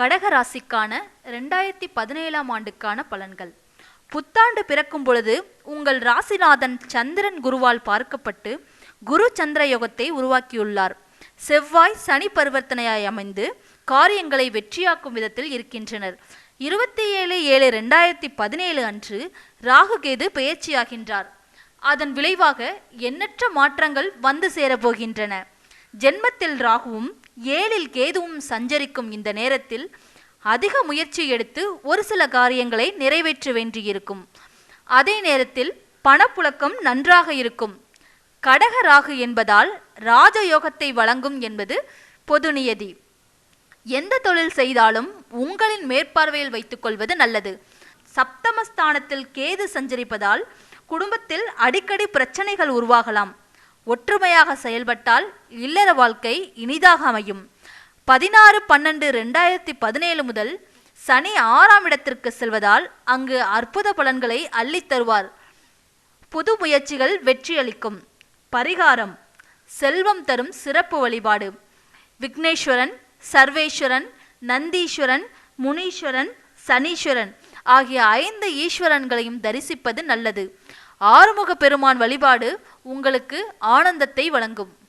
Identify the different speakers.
Speaker 1: கடக ராசிக்கான ரெண்டாயிரத்தி பதினேழாம் ஆண்டுக்கான பலன்கள். புத்தாண்டு பிறக்கும் பொழுது உங்கள் ராசிநாதன் சந்திரன் குருவால் பார்க்கப்பட்டு குரு சந்திர யோகத்தை உருவாக்கியுள்ளார். செவ்வாய் சனி பரிவர்த்தனையாய் அமைந்து காரியங்களை வெற்றியாக்கும் விதத்தில் இருக்கின்றனர். இருபத்தி ஏழு ஏழு ரெண்டாயிரத்தி பதினேழு அன்று ராகுகேது பெயர்ச்சியாகின்றார். அதன் விளைவாக எண்ணற்ற மாற்றங்கள் வந்து சேரப்போகின்றன ஜென்மத்தில் ராகுவும் ஏழில் கேதுவும் சஞ்சரிக்கும் இந்த நேரத்தில் அதிக முயற்சி எடுத்து ஒரு சில காரியங்களை நிறைவேற்ற வேண்டியிருக்கும். அதே நேரத்தில் பணப்புழக்கம் நன்றாக இருக்கும். கடக ராகு என்பதால் ராஜயோகத்தை வழங்கும் என்பது பொது நியதி. எந்த தொழில் செய்தாலும் உங்களின் மேற்பார்வையில் வைத்துக்கொள்வது நல்லது. சப்தமஸ்தானத்தில் கேது சஞ்சரிப்பதால் குடும்பத்தில் அடிக்கடி பிரச்சனைகள் உருவாகலாம். ஒற்றுமையாக செயல்பட்டால் இல்லற வாழ்க்கை இனிதாக அமையும். பதினாறு பன்னெண்டு ரெண்டாயிரத்தி பதினேழு முதல் சனி ஆறாம் இடத்திற்கு செல்வதால் அங்கு அற்புத பலன்களை அள்ளித் தருவார். புது முயற்சிகள் வெற்றியளிக்கும் பரிகாரம். செல்வம் தரும் சிறப்பு வழிபாடு. விக்னேஸ்வரன் சர்வேஸ்வரன் நந்தீஸ்வரன் முனீஸ்வரன் சனீஸ்வரன் ஆகிய ஐந்து ஈஸ்வரன்களையும் தரிசிப்பது நல்லது. ஆறுமுக பெருமான் வழிபாடு உங்களுக்கு ஆனந்தத்தை வழங்கும்.